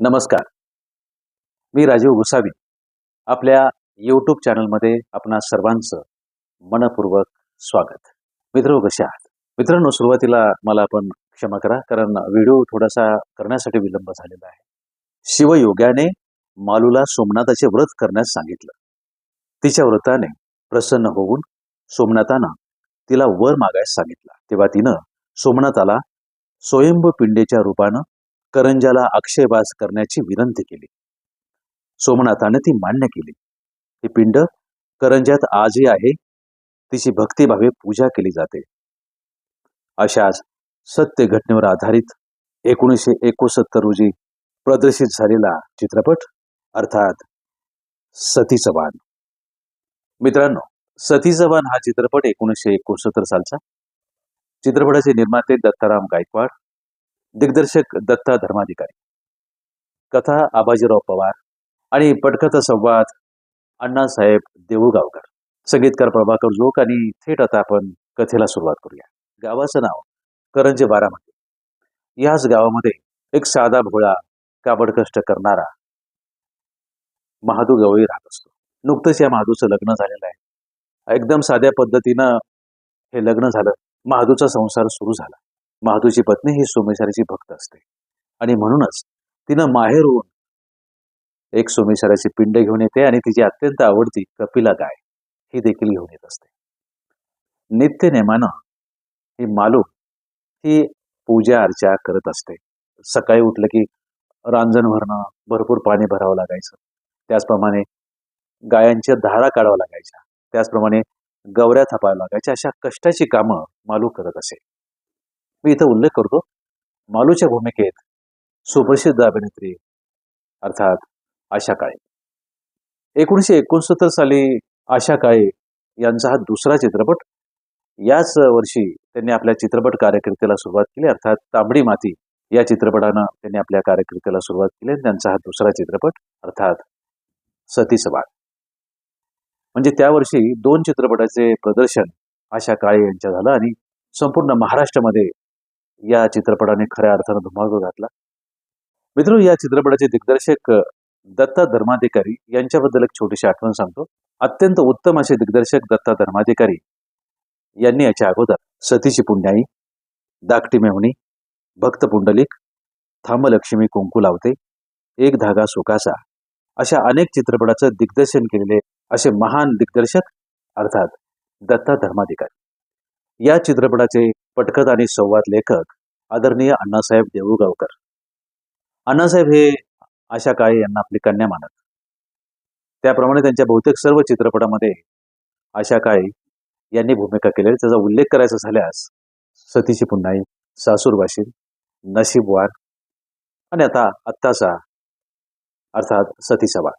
नमस्कार. मी राजीव गोसावी. आपल्या यूट्यूब चॅनलमध्ये आपणा सर्वांचं मनपूर्वक स्वागत. मित्र कसे आहात? मित्रांनो सुरुवातीला मला आपण क्षमा करा कारण व्हिडिओ थोडासा करण्यासाठी विलंब झालेला आहे. शिवयोग्याने मालूला सोमनाथाचे व्रत करण्यास सांगितलं. तिच्या व्रताने प्रसन्न होऊन सोमनाथानं तिला वर मागायला सांगितला. तेव्हा तिनं सोमनाथाला स्वयंभू पिंडेच्या रूपानं करंजाला अक्षयवास करण्याची विनंती केली. सोमनाथाने ती मान्य केली. हे पिंड करंजात आजही आहे. तिची भक्तिभावे पूजा केली जाते. अशाच सत्य घटनेवर आधारित एकोणीसशे एकोणसत्तर रोजी प्रदर्शित झालेला चित्रपट अर्थात सतीचं चव्हाण. मित्रांनो सतीचं वाण हा चित्रपट एकोणीसशे एकोणसत्तर सालचा. चित्रपटाचे निर्माते दत्ताराम गायकवाड दिग्दर्शक दत्ता धर्माधिकारी. कथा आबाजीराव पवार आणि पटकथा संवाद अण्णासाहेब देऊळगावकर. संगीतकार प्रभाकर जोक आणि थेट आता आपण कथेला सुरुवात करूया. गावाचं नाव करंजे बारामती. याच गावामध्ये एक साधा भोळा काबड कष्ट करणारा महादू गवळी राहत असतो. नुकतंच या महादूचं लग्न झालेलं आहे. एकदम साध्या पद्धतीनं हे लग्न झालं. महादूचा संसार सुरू झाला. महादूची पत्नी ही सोमेश्वराची भक्त असते. आणि म्हणूनच तिनं माहेर होऊन एक सोमेश्वराची पिंड घेऊन येते आणि तिची अत्यंत आवडती कपिला गाय ही देखील घेऊन येत असते. नित्य नेमानं ही मालू ही पूजा अर्चा करत असते. सकाळी उठलं की रांजण भरणं भरपूर पाणी भरावं लागायचं. त्याचप्रमाणे गायांच्या धारा काढाव्या लागायच्या. त्याचप्रमाणे गवऱ्या थापाव्या लागायच्या. अशा कष्टाची कामं मालू करत असे. मी इथं उल्लेख करतो. मालूच्या भूमिकेत सुप्रसिद्ध अभिनेत्री अर्थात आशा काळे. एकोणीसशे एकोणसत्तर साली आशा काळे यांचा हा दुसरा चित्रपट याच वर्षी त्यांनी आपल्या चित्रपट कार्यकर्तेला सुरुवात केली. अर्थात तांबडी माती या चित्रपटानं त्यांनी आपल्या कार्यकर्तेला सुरुवात केली आणि त्यांचा हा दुसरा चित्रपट अर्थात सती सवाल म्हणजे त्या वर्षी दोन चित्रपटाचे प्रदर्शन आशा काळे यांच्या झालं आणि संपूर्ण महाराष्ट्रामध्ये या चित्रपटाने खऱ्या अर्थानं धुमाकूळ घातला. मित्र या चित्रपटाचे दिग्दर्शक दत्ता धर्माधिकारी यांच्याबद्दल एक छोटीशी आठवण सांगतो. अत्यंत उत्तम असे दिग्दर्शक दत्ता धर्माधिकारी यांनी याच्या अगोदर सतीची पुण्याई दाकटी मेवणी भक्त पुंडलिक थांबलक्ष्मी कुंकू लावते एक धागा सुकासा अशा अनेक चित्रपटाचं दिग्दर्शन केलेले असे महान दिग्दर्शक अर्थात दत्ता धर्माधिकारी. या चित्रपटाचे पटकथ आणि संवाद लेखक आदरणीय अण्णासाहेब देऊळगावकर. अण्णासाहेब हे आशा काळे यांना आपली कन्या मानत. त्याप्रमाणे त्यांच्या बहुतेक सर्व चित्रपटामध्ये आशा काळे यांनी भूमिका केलेली त्याचा उल्लेख करायचा झाल्यास सतीची पुन्हाई सासूर वाशील नशीब वार आणि आता आत्ताचा अर्थात सतीचा वार.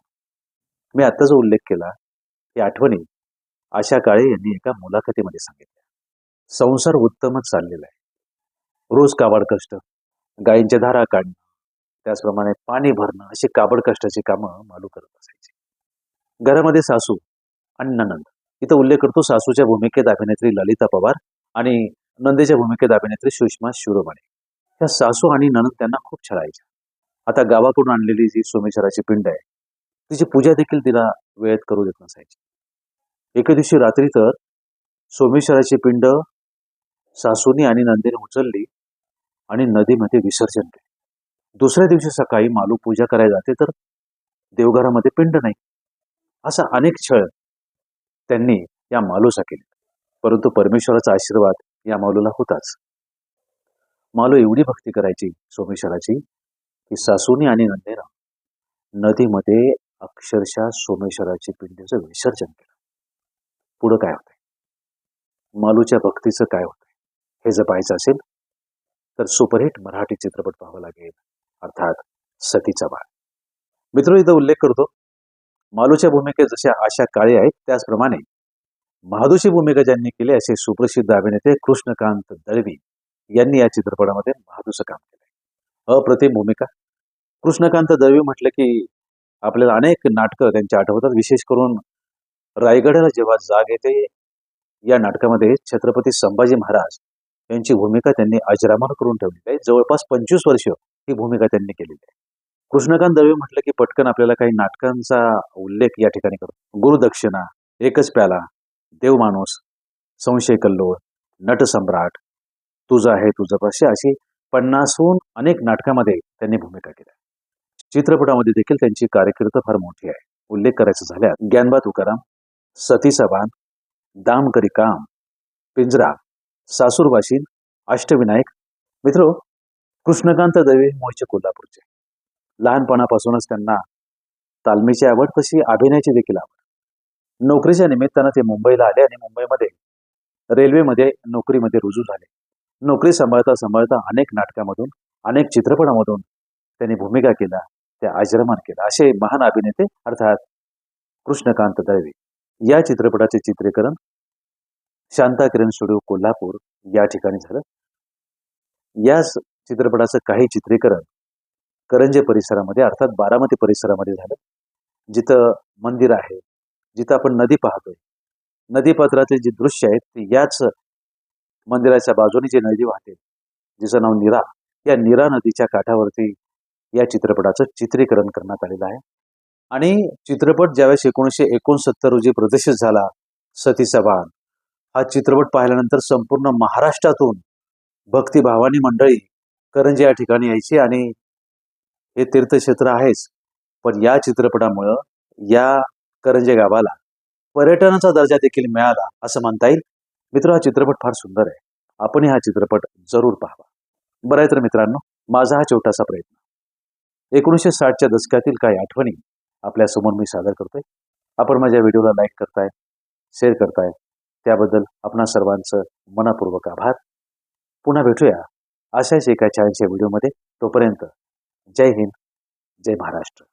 मी आत्ता जो उल्लेख केला या आठवणी आशा काळे यांनी एका मुलाखतीमध्ये सांगितल्या. संसार उत्तमच चाललेला आहे. रोज काबाड कष्ट गायींच्या धारा काढणं त्याचप्रमाणे पाणी भरणं अशी काबड कष्टाची कामं मालू करत असायची. घरामध्ये सासू आणि ननंद. इथं उल्लेख करतो सासूच्या भूमिकेत अभिनेत्री ललिता पवार आणि नंदेच्या भूमिकेत अभिनेत्री सुषमा शिरोमणे. ह्या सासू आणि ननंद त्यांना खूप छळायच्या. आता गावाकडून आणलेली जी सोमेश्वराची पिंड आहे तिची पूजा देखील तिला वेळेत करू देत नसायची. एके दिवशी रात्री तर सोमेश्वराची पिंड सासूनी आणि नंदीने उचलली आणि नदीमध्ये विसर्जन केले. दुसऱ्या दिवशी सकाळी मालू पूजा करायला जाते तर देवघरामध्ये पिंड नाही. असा अनेक छळ त्यांनी या मालूचा केली. परंतु परमेश्वराचा आशीर्वाद या मालूला होताच. मालू एवढी भक्ती करायची सोमेश्वराची की सासूनी आणि नंदेनं नदीमध्ये अक्षरशः सोमेश्वराची पिंडीचं विसर्जन केलं. पुढं काय होतंय? मालूच्या भक्तीचं काय होतं हे जर पाहायचं असेल तर सुपरहिट मराठी चित्रपट पाहावा लागेल अर्थात सतीचा बाळ मित्र इथं उल्लेख करतो मालूच्या भूमिकेत जशा आशा काळे आहेत त्याचप्रमाणे महादूची भूमिका ज्यांनी केली असे सुप्रसिद्ध अभिनेते कृष्णकांत दळवी यांनी या चित्रपटामध्ये महादूचं काम केलंय. अप्रतिम भूमिका. कृष्णकांत दळवी म्हटलं की आपल्याला अनेक नाटकं त्यांच्या आठवतात विशेष करून रायगडाला जेव्हा जाग येते या नाटकामध्ये छत्रपती संभाजी महाराज यांची भूमिका त्यांनी अजरामर करून ठेवलेली आहे. जवळपास पंचवीस वर्ष ही भूमिका त्यांनी केलेली आहे. कृष्णकांत दळवे म्हटलं की पटकन आपल्याला काही नाटकांचा उल्लेख या ठिकाणी करतो गुरुदक्षिणा एकच प्याला देवमाणूस संशय कल्लोळ नटसम्राट तुझं आहे तुझं अशी अशी पन्नासहून अनेक नाटकामध्ये त्यांनी भूमिका केल्या. चित्रपटामध्ये देखील त्यांची कारकीर्द फार मोठी आहे. उल्लेख करायचा झाल्यास ज्ञानबा तुकाराम सती सबान दाम करी काम पिंजरा सासूरवाशीन अष्टविनायक. मित्र कृष्णकांत दवे मूळचे कोल्हापूरचे. लहानपणापासूनच त्यांना तालमीची आवड तशी अभिनयाची देखील आवड. नोकरीच्या निमित्तानं ते मुंबईला आले आणि मुंबईमध्ये रेल्वेमध्ये नोकरीमध्ये रुजू झाले. नोकरी सांभाळता सांभाळता अनेक नाटकामधून अनेक चित्रपटामधून त्यांनी भूमिका केल्या त्या आजरमान केल्या. असे महान अभिनेते अर्थात कृष्णकांत दळवे या चित्रपटाचे चित्रीकरण शांता किरण स्टुडिओ कोल्हापूर या ठिकाणी झालं. याच चित्रपटाचं काही चित्रीकरण करंजे परिसरामध्ये अर्थात बारामती परिसरामध्ये झालं. जिथं मंदिर आहे जिथं आपण नदी पाहतोय. नदी पात्रातील जी दृश्य आहेत ते याच मंदिराच्या बाजूने जी नदी वाहते जिचं नाव नीरा या नीरा नदीच्या काठावरती या चित्रपटाचं चित्रीकरण करण्यात आलेलं आहे. आणि चित्रपट ज्यावेळेस एकोणीसशे एकोणसत्तर रोजी प्रदर्शित झाला सतीचा बाण हा चित्रपट पाहिल्यानंतर संपूर्ण महाराष्ट्रातून भक्तिभावानी मंडळी करंजे या ठिकाणी यायची आणि हे तीर्थक्षेत्र आहेच. पण या चित्रपटामुळं या करंजे गावाला पर्यटनाचा दर्जा देखील मिळाला असं म्हणता येईल. मित्र हा चित्रपट फार सुंदर आहे. आपणही हा चित्रपट जरूर पाहावा. बरं आहे तर मित्रांनो माझा हा छोटासा प्रयत्न. एकोणीसशे साठच्या दशकातील काही आठवणी आपल्यासमोर मी सादर करतोय. आपण माझ्या व्हिडिओला लाईक करताय शेअर करताय त्याबद्दल आपणा सर्वांचं मनापूर्वक आभार. पुन्हा भेटूया अशाच एका छानशा व्हिडिओमध्ये. तोपर्यंत जय हिंद जय महाराष्ट्र.